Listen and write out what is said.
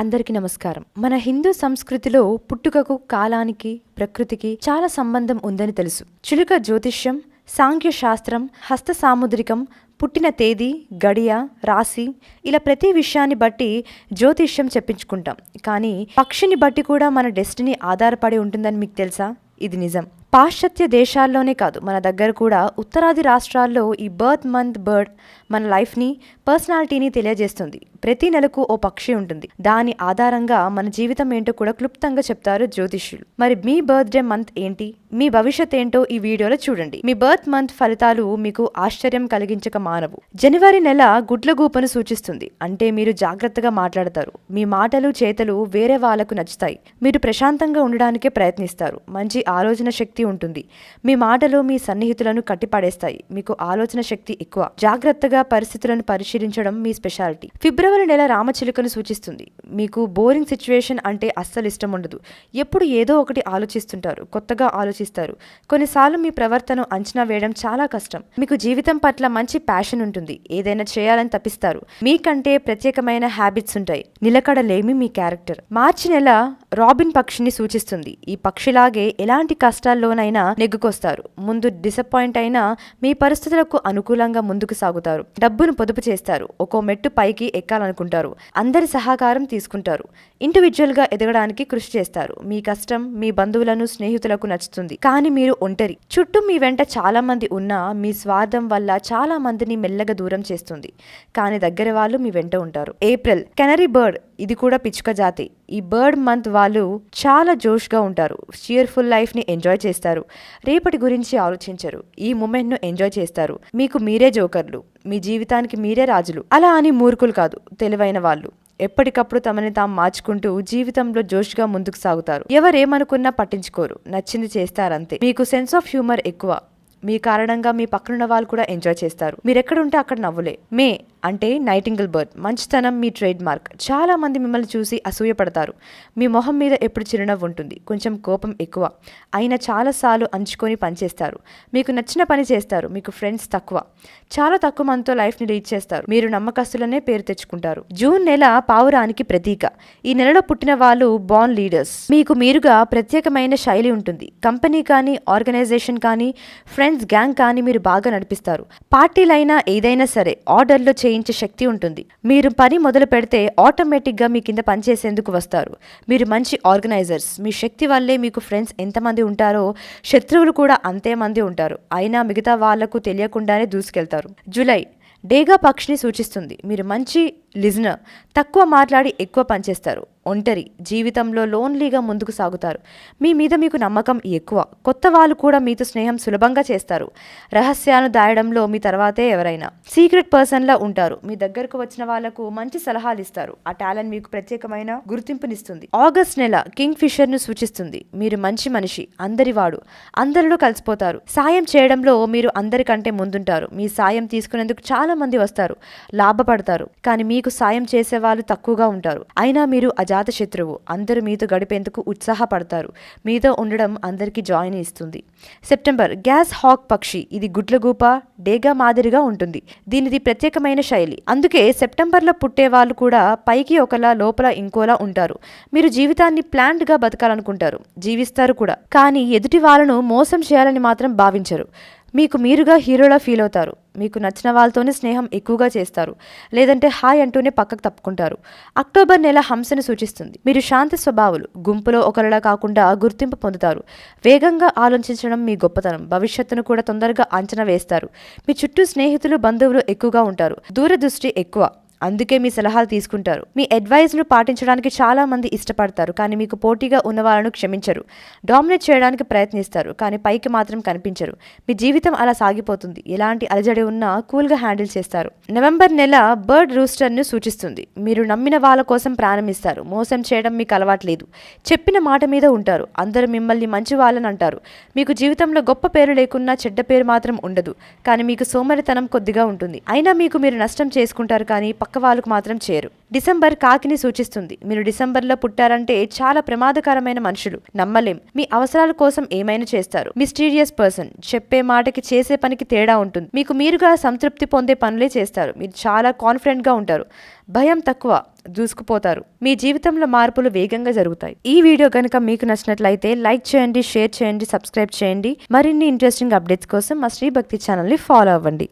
అందరికీ నమస్కారం. మన హిందూ సంస్కృతిలో పుట్టుకకు కాలానికి ప్రకృతికి చాలా సంబంధం ఉందని తెలుసు. చిలుక జ్యోతిష్యం సాంఖ్య శాస్త్రం హస్త సాముద్రికం పుట్టిన తేదీ గడియ రాశి ఇలా ప్రతి విషయాన్ని బట్టి జ్యోతిష్యం చెప్పించుకుంటాం. కానీ పక్షిని బట్టి కూడా మన డెస్టినీ ఆధారపడి ఉంటుందని మీకు తెలుసా? ఇది నిజం. పాశ్చాత్య దేశాల్లోనే కాదు మన దగ్గర కూడా ఉత్తరాది రాష్ట్రాల్లో ఈ బర్త్ మంత్ బర్డ్ మన లైఫ్ని పర్సనాలిటీని తెలియజేస్తుంది. ప్రతి నెలకు ఓ పక్షి ఉంటుంది. దాని ఆధారంగా మన జీవితం ఏంటో కూడా క్లుప్తంగా చెప్తారు జ్యోతిష్యులు. మరి మీ బర్త్డే మంత్ ఏంటి? మీ భవిష్యత్ ఏంటో ఈ వీడియోలో చూడండి. మీ బర్త్ మంత్ ఫలితాలు మీకు ఆశ్చర్యం కలిగించక మానవు. జనవరి నెల గుడ్లగూపను సూచిస్తుంది. అంటే మీరు జాగ్రత్తగా మాట్లాడతారు. మీ మాటలు చేతలు వేరే వాళ్ళకు నచ్చుతాయి. మీరు ప్రశాంతంగా ఉండడానికే ప్రయత్నిస్తారు. మంచి ఆలోచన శక్తి ఉంటుంది. మీ మాటలు మీ సన్నిహితులను కట్టిపడేస్తాయి. మీకు ఆలోచన శక్తి ఎక్కువ. జాగ్రత్తగా పరిస్థితులను పరిశీలించడం మీ స్పెషాలిటీ. ఫిబ్రవరి నెల రామచిలుకను సూచిస్తుంది. మీకు బోరింగ్ సిచ్యువేషన్ అంటే అస్సలు ఇష్టం ఉండదు. ఎప్పుడు ఏదో ఒకటి ఆలోచిస్తుంటారు. కొత్తగా ఆలోచిస్తారు. కొన్నిసార్లు మీ ప్రవర్తన అంచనా వేయడం చాలా కష్టం. మీకు జీవితం పట్ల మంచి ప్యాషన్ ఉంటుంది. ఏదైనా చేయాలని తప్పిస్తారు. మీకంటే ప్రత్యేకమైన హ్యాబిట్స్ ఉంటాయి. నిలకడలేమి మీ క్యారెక్టర్. మార్చి నెల రాబిన్ పక్షిని సూచిస్తుంది. ఈ పక్షిలాగే ఎలాంటి కష్టాల్లోనైనా నెగ్గుకొస్తారు. ముందు డిసప్పాయింట్ అయినా మీ పరిస్థితులకు అనుకూలంగా ముందుకు సాగుతారు. డబ్బును పొదుపు చేస్తారు. ఒక్కో మెట్టు పైకి ఎక్కాలనుకుంటారు. అందరి సహకారం తీసుకుంటారు. ఇండివిజువల్గా ఎదగడానికి కృషి చేస్తారు. మీ కష్టం మీ బంధువులను స్నేహితులకు నచ్చుతుంది. కానీ మీరు ఒంటరి. చుట్టూ మీ వెంట చాలా మంది ఉన్నా మీ స్వార్థం వల్ల చాలా మందిని మెల్లగా దూరం చేస్తుంది. కానీ దగ్గర వాళ్ళు మీ వెంట ఉంటారు. ఏప్రిల్ కెనరీ బర్డ్ ఇది కూడా పిచ్చుక జాతి. ఈ బర్డ్ మంత్ వాళ్ళు చాలా జోష్గా ఉంటారు. షియర్ఫుల్ లైఫ్ని ఎంజాయ్ చేస్తారు. రేపటి గురించి ఆలోచించరు. ఈ మూమెంట్ను ఎంజాయ్ చేస్తారు. మీకు మీరే జోకర్లు. మీ జీవితానికి మీరే రాజులు. అలా అని మూర్ఖులు కాదు. తెలివైన వాళ్ళు. ఎప్పటికప్పుడు తమని తాము మార్చుకుంటూ జీవితంలో జోష్గా ముందుకు సాగుతారు. ఎవరేమనుకున్నా పట్టించుకోరు. నచ్చింది చేస్తారంతే. మీకు సెన్స్ ఆఫ్ హ్యూమర్ ఎక్కువ. మీ కారణంగా మీ పక్కనున్న వాళ్ళు కూడా ఎంజాయ్ చేస్తారు. మీరు ఎక్కడుంటే అక్కడ నవ్వులే. మే అంటే నైటింగిల్ బర్డ్ మంచితనం మీ ట్రేడ్ మార్క్ చాలా మంది మిమ్మల్ని చూసి అసూయపడతారు. మీ మొహం మీద ఎప్పుడు చిరునవ్వు ఉంటుంది. కొంచెం కోపం ఎక్కువ. అయినా చాలాసార్లు అంచుకొని పనిచేస్తారు మీకు నచ్చిన పని చేస్తారు. మీకు ఫ్రెండ్స్ తక్కువ. చాలా తక్కువ మందితో లైఫ్ని లీడ్ చేస్తారు. మీరు నమ్మకస్తులనే పేరు తెచ్చుకుంటారు. జూన్ నెల పావురానికి ప్రతీక. ఈ నెలలో పుట్టిన వాళ్ళు బాన్ లీడర్స్ మీకు మీరుగా ప్రత్యేకమైన శైలి ఉంటుంది. కంపెనీ కానీ ఆర్గనైజేషన్ కానీ ఫ్రెండ్స్ గ్యాంగ్ కానీ మీరు బాగా నడిపిస్తారు. పార్టీలైనా ఏదైనా సరే ఆర్డర్లో చేయించే శక్తి ఉంటుంది. మీరు పని మొదలు పెడితే ఆటోమేటిక్గా మీ కింద పనిచేసేందుకు వస్తారు. మీరు మంచి ఆర్గనైజర్స్. మీ శక్తి వల్లే మీకు ఫ్రెండ్స్ ఎంతమంది ఉంటారో శత్రువులు కూడా అంతే మంది ఉంటారు. అయినా మిగతా వాళ్ళకు తెలియకుండానే దూసుకెళ్తారు. జూలై డేగా పక్షిని సూచిస్తుంది. మీరు మంచి లిజనర్. తక్కువ మాట్లాడి ఎక్కువ పనిచేస్తారు. ఒంటరి జీవితంలో లోన్లీగా ముందుకు సాగుతారు. మీ మీద మీకు నమ్మకం ఎక్కువ. కొత్త వాళ్ళు కూడా మీతో స్నేహం సులభంగా చేస్తారు. రహస్యాలు దాయడంలో మీ తర్వాతే ఎవరైనా. సీక్రెట్ పర్సన్లా ఉంటారు. మీ దగ్గరకు వచ్చిన వాళ్ళకు మంచి సలహాలు ఇస్తారు. ఆ టాలెంట్ మీకు ప్రత్యేకమైన గుర్తింపునిస్తుంది. ఆగస్ట్ నెల కింగ్ ఫిషర్ను సూచిస్తుంది. మీరు మంచి మనిషి అందరివాడు అందరిలో కలిసిపోతారు. సాయం చేయడంలో మీరు అందరికంటే ముందుంటారు. మీ సాయం తీసుకునేందుకు చాలా మంది వస్తారు. లాభపడతారు. కానీ మీకు సాయం చేసే వాళ్ళు తక్కువగా ఉంటారు. అయినా మీరు అజాత శత్రువు అందరూ మీతో గడిపేందుకు ఉత్సాహపడతారు. మీతో ఉండడం అందరికీ జాయిన్ ఇస్తుంది. సెప్టెంబర్. గ్యాస్ హాక్ పక్షి. ఇది గుడ్లగూప డేగా మాదిరిగా ఉంటుంది. దీనిది ప్రత్యేకమైన శైలి. అందుకే సెప్టెంబర్లో పుట్టే వాళ్ళు కూడా పైకి ఒకలా లోపల ఇంకోలా ఉంటారు. మీరు జీవితాన్ని ప్లాంట్గా బతకాలనుకుంటారు. జీవిస్తారు కూడా. కానీ ఎదుటి వాళ్ళను మోసం చేయాలని మాత్రం భావించరు. మీకు మీరుగా హీరోలా ఫీల్ అవుతారు మీకు నచ్చిన వాళ్ళతోనే స్నేహం ఎక్కువగా చేస్తారు. లేదంటే హాయ్ అంటూనే పక్కకు తప్పుకుంటారు. అక్టోబర్ నెల హంసను సూచిస్తుంది. మీరు శాంతి స్వభావులు గుంపులో ఒకరిలా కాకుండా గుర్తింపు పొందుతారు. వేగంగా ఆలోచించడం మీ గొప్పతనం. భవిష్యత్తును కూడా తొందరగా అంచనా వేస్తారు. మీ చుట్టూ స్నేహితులు బంధువులు ఎక్కువగా ఉంటారు. దూరదృష్టి ఎక్కువ. అందుకే మీ సలహాలు తీసుకుంటారు. మీ అడ్వైజ్ను పాటించడానికి చాలా మంది ఇష్టపడతారు. కానీ మీకు పోటీగా ఉన్న వాళ్ళను క్షమించరు. డామినేట్ చేయడానికి ప్రయత్నిస్తారు. కానీ పైకి మాత్రం కనిపించరు. మీ జీవితం అలా సాగిపోతుంది. ఎలాంటి అలజడి ఉన్నా కూల్గా హ్యాండిల్ చేస్తారు. నవంబర్ నెల బర్డ్ రూస్టర్ను సూచిస్తుంది. మీరు నమ్మిన వాళ్ళ కోసం ప్రారంభిస్తారు మోసం చేయడం మీకు అలవాట్లేదు చెప్పిన మాట మీద ఉంటారు. అందరూ మిమ్మల్ని మంచి వాళ్ళని అంటారు. మీకు జీవితంలో గొప్ప పేరు లేకున్నా చెడ్డ పేరు మాత్రం ఉండదు. కానీ మీకు సోమరితనం కొద్దిగా ఉంటుంది. అయినా మీకు మీరు నష్టం చేసుకుంటారు. కానీ పక్క వాళ్ళకు మాత్రం చేయరు డిసెంబర్ కాకిని సూచిస్తుంది. మీరు డిసెంబర్లో పుట్టారంటే చాలా ప్రమాదకరమైన మనుషులు. నమ్మలేం. మీ అవసరాల కోసం ఏమైనా చేస్తారు. Mysterious person. చెప్పే మాటకి చేసే పనికి తేడా ఉంటుంది. మీకు మీరుగా సంతృప్తి పొందే పనులే చేస్తారు. మీరు చాలా కాన్ఫిడెంట్గా ఉంటారు. భయం తక్కువ. దూసుకుపోతారు. మీ జీవితంలో మార్పులు వేగంగా జరుగుతాయి. ఈ వీడియో కనుక మీకు నచ్చినట్లయితే లైక్ చేయండి షేర్ చేయండి సబ్స్క్రైబ్ చేయండి. మరిన్ని ఇంట్రెస్టింగ్ అప్డేట్స్ కోసం మా శ్రీభక్తి ఛానల్ని ఫాలో అవ్వండి.